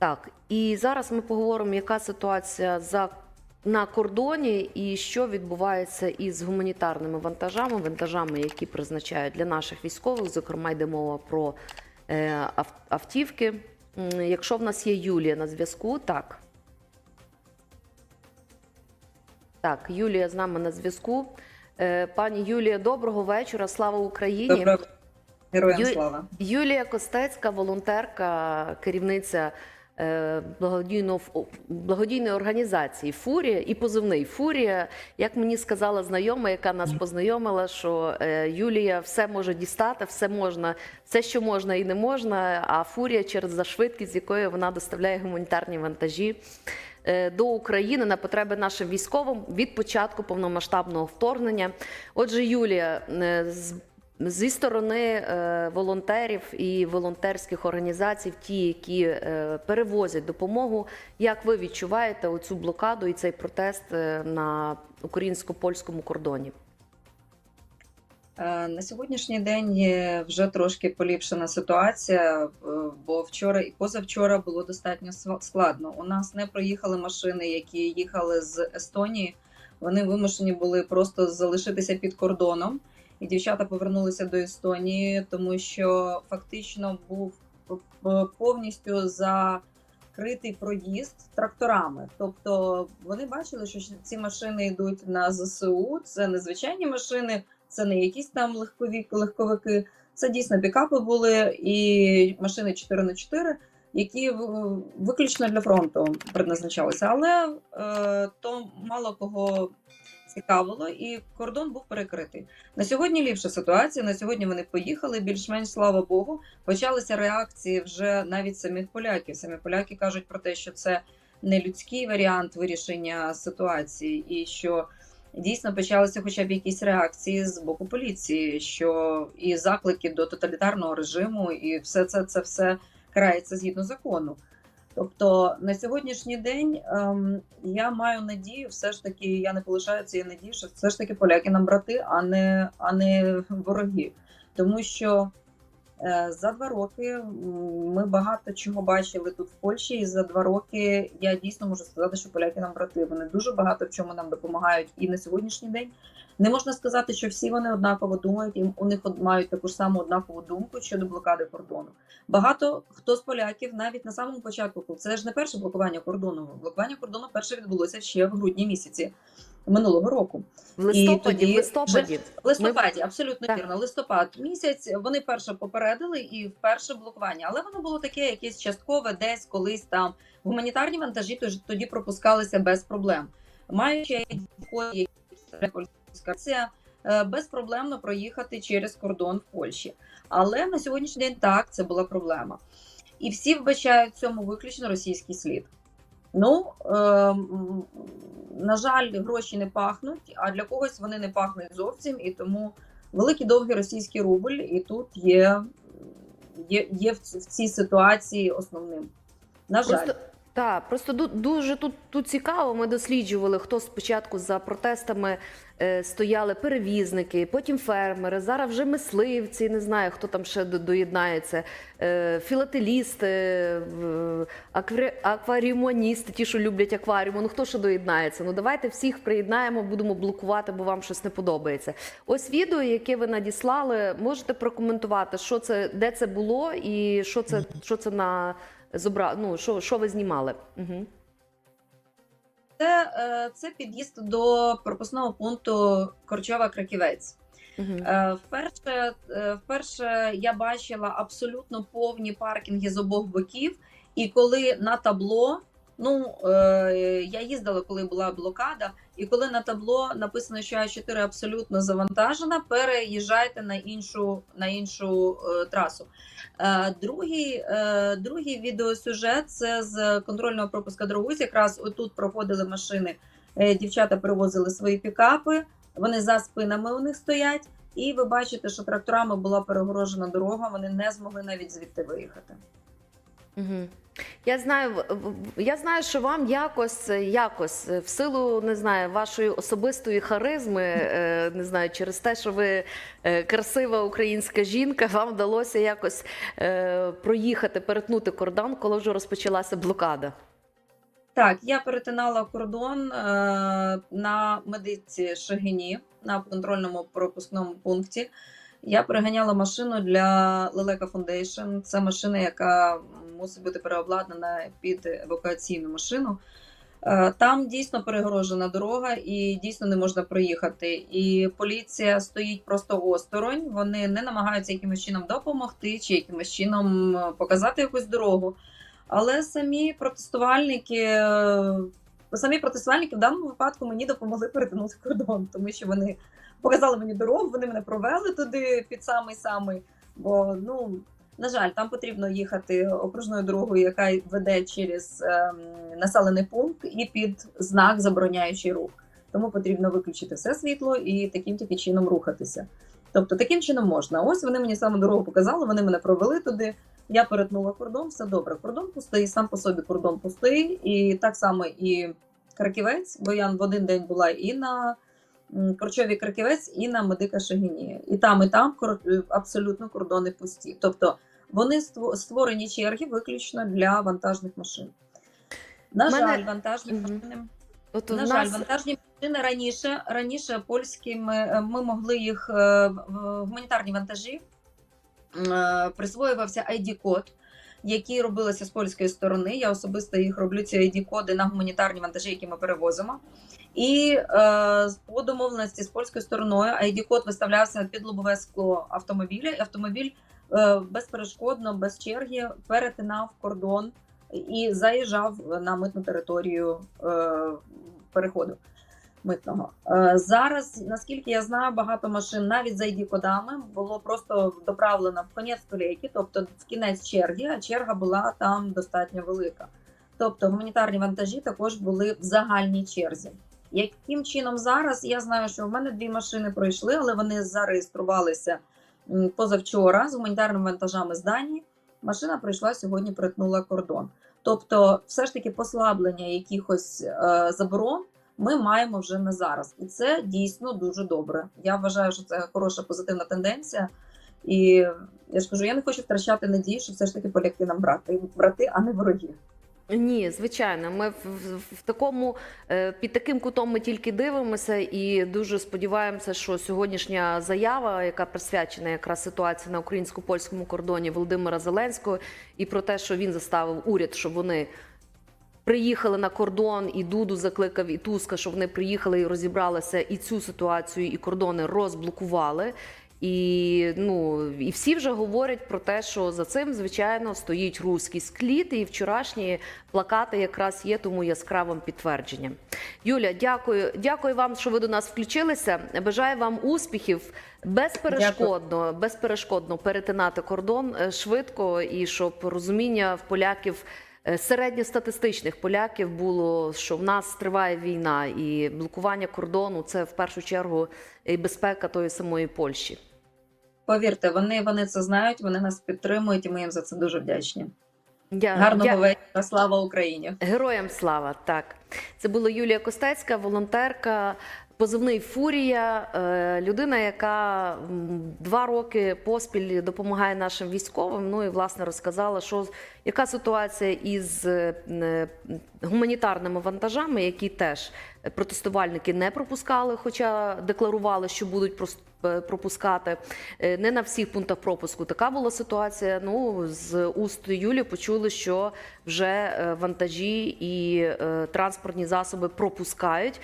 Так, і зараз ми поговоримо, яка ситуація за на кордоні і що відбувається із гуманітарними вантажами, вантажами, які призначають для наших військових. Зокрема, йде мова про е, ав- автівки. Якщо в нас є Юлія на зв'язку, так. Так, Юлія з нами на зв'язку. Е, Пані Юлія, доброго вечора. Слава Україні. Доброго героям Ю- слава. Юлія Костецька, волонтерка, керівниця благодійної організації Фурія і позивний Фурія. Як мені сказала знайома, яка нас познайомила, що е, Юлія все може дістати, все можна, все, що можна і не можна. А Фурія через за швидкість, з якою вона доставляє гуманітарні вантажі. е, До України на потреби нашим військовим від початку повномасштабного вторгнення. Отже, Юлія, е, Зі сторони е, волонтерів і волонтерських організацій, ті, які е, перевозять допомогу, як ви відчуваєте оцю блокаду і цей протест е, на українсько-польському кордоні? Е, На сьогоднішній день вже трошки поліпшена ситуація, бо вчора і позавчора було достатньо складно. У нас не проїхали машини, які їхали з Естонії. Вони вимушені були просто залишитися під кордоном. І дівчата повернулися до Естонії, тому що фактично був повністю закритий проїзд тракторами. Тобто вони бачили, що ці машини йдуть на ЗСУ. Це не звичайні машини, це не якісь там легкові легковики. Це дійсно пікапи були і машини 4 на 4 які виключно для фронту предназначалися. Але е, то мало кого цікавило, і кордон був перекритий. На сьогодні ліпша ситуація. На сьогодні вони поїхали. Більш-менш слава Богу. Почалися реакції вже навіть самих поляків. Самі поляки кажуть про те, що це не людський варіант вирішення ситуації, і що дійсно почалися хоча б якісь реакції з боку поліції, що і заклики до тоталітарного режиму, і все це, це все карається згідно закону. Тобто на сьогоднішній день ем, я маю надію, все ж таки, я не полишаю цієї надії, що все ж таки поляки нам брати, а не, а не вороги. Тому що за два роки ми багато чого бачили тут в Польщі, і за два роки я дійсно можу сказати, що поляки нам брати. Вони дуже багато в чому нам допомагають і на сьогоднішній день. Не можна сказати, що всі вони однаково думають, і у них мають таку ж саму однакову думку щодо блокади кордону. Багато хто з поляків навіть на самому початку, це ж не перше блокування кордону. Блокування кордону перше відбулося ще в грудні місяці минулого року. В листопаді, тоді в листопаді. В листопаді, абсолютно Так. вірно. Листопад місяць вони перше попередили і вперше блокування, але воно було таке, якесь часткове, десь колись там гуманітарні вантажі тож тоді пропускалися без проблем. Маючи вході кваліфікація е, безпроблемно проїхати через кордон в Польщі. Але на сьогоднішній день так це була проблема. І всі вбачають в цьому виключно російський слід. Ну, е, на жаль, гроші не пахнуть, а для когось вони не пахнуть зовсім, і тому великий довгий російський рубль, і тут є, є, є в цій ситуації основним. На жаль. Просто так, просто ду- дуже тут, тут цікаво. Ми досліджували, хто спочатку за протестами е, стояли перевізники, потім фермери. Зараз вже мисливці, не знаю, хто там ще доєднається, е, філателісти, в- акварі- ті, що люблять акваріум. Ну хто ще доєднається? Ну давайте всіх приєднаємо, будемо блокувати, бо вам щось не подобається. Ось відео, яке ви надіслали, можете прокоментувати, що це, де це було, і що це, що це на зобра... ну, що, що ви знімали? Угу. Це, е, це під'їзд до пропускного пункту Корчова-Краківець. Угу. Е, Вперше, е, вперше я бачила абсолютно повні паркінги з обох боків, і коли на табло, ну е, я їздила, коли була блокада, і коли на табло написано, що А4 абсолютно завантажена, переїжджайте на іншу на іншу е, трасу. Е, Другий, другий відеосюжет це з контрольного пропуска Дрогуз. Якраз отут проходили машини. Дівчата привозили свої пікапи. Вони за спинами у них стоять, і ви бачите, що тракторами була перегорожена дорога. Вони не змогли навіть звідти виїхати. Угу. Я знаю, я знаю, що вам якось, якось е, в силу не знаю, вашої особистої харизми, е, не знаю, через те, що ви е, красива українська жінка, вам вдалося якось проїхати, перетнути кордон, коли вже розпочалася блокада. Так, я перетинала кордон на медиці Шагині на контрольному пропускному пункті. Я переганяла машину для Лелека Foundation. Це машина, яка мусить бути переобладнана під евакуаційну машину. Е, Там дійсно перегорожена дорога і дійсно не можна проїхати. І поліція стоїть просто осторонь. Вони не намагаються якимось чином допомогти чи якимось чином е, показати якусь дорогу. Але самі протестувальники, е, самі протестувальники в даному випадку мені допомогли перетинути кордон, тому що вони показали мені дорогу, вони мене провели туди під самий самий. Бо ну на жаль, там потрібно їхати окружною дорогою, яка веде через ем, населений пункт, і під знак забороняючий рух. Тому потрібно виключити все світло і таким тільки чином рухатися. Тобто таким чином можна. Ось вони мені саме дорогу показали, вони мене провели туди. Я перетнула кордон, все добре. Кордон пустий, сам по собі кордон пустий, і так само і Краківець, бо я в один день була і на Корчові Краківець, і на Медика Шагіні. І там, і там абсолютно кордони пусті. Тобто вони ство- створені черги виключно для вантажних машин. На Мене- жаль, вантажні машини. От На нас жаль, вантажні машини раніше, раніше польські ми, ми могли їх е, в гуманітарні вантажі е, присвоювався ID-код, який робилося з польської сторони. Я особисто їх роблю ці ID-коди на гуманітарні вантажі, які ми перевозимо. І е, по домовленості з польською стороною ID-код виставлявся під лобове скло автомобіля, і автомобіль е, безперешкодно, без черги перетинав кордон і заїжджав на митну територію е, переходу митного. Е, Зараз, наскільки я знаю, багато машин навіть за id кодами було просто доправлено в конець колейки, тобто в кінець черги, а черга була там достатньо велика. Тобто гуманітарні вантажі також були в загальній черзі. Яким чином зараз? Я знаю, що в мене дві машини пройшли, але вони зареєструвалися позавчора з гуманітарними вантажами з Данії. Машина прийшла сьогодні, перетнула кордон. Тобто, все ж таки послаблення якихось е, заборон ми маємо вже не зараз, і це дійсно дуже добре. Я вважаю, що це хороша позитивна тенденція. І я ж кажу, я не хочу втрачати надію, що все ж таки поляки нам брати, брати, а не вороги. Ні, звичайно, ми в, в, в такому е, під таким кутом ми тільки дивимося і дуже сподіваємося, що сьогоднішня заява, яка присвячена якраз ситуації на українсько-польському кордоні Володимира Зеленського, і про те, що він заставив уряд, щоб вони приїхали на кордон, і Дуду закликав і Туска, щоб вони приїхали і розібралися, і цю ситуацію, і кордони розблокували. І ну і всі вже говорять про те, що за цим звичайно стоїть руський склід, і вчорашні плакати якраз є тому яскравим підтвердженням. Юля, дякую, дякую вам, що ви до нас включилися. Бажаю вам успіхів безперешкодно, безперешкодно перетинати кордон е, швидко і щоб розуміння в поляків. е, Середньостатистичних поляків було, що в нас триває війна, і блокування кордону це в першу чергу і безпека тої самої Польщі. Повірте, вони, вони це знають, вони нас підтримують, і ми їм за це дуже вдячні. Я, Гарного я- вечора, слава Україні! Героям слава! Так, це була Юлія Костецька, волонтерка, позивний Фурія, е, людина, яка два роки поспіль допомагає нашим військовим. Ну і власне розказала, що яка ситуація із е, гуманітарними вантажами, які теж протестувальники не пропускали, хоча декларували, що будуть прос- е, пропускати. Е, Не на всіх пунктах пропуску така була ситуація. Ну з уст Юлі почули, що вже е, вантажі і е, транспортні засоби пропускають.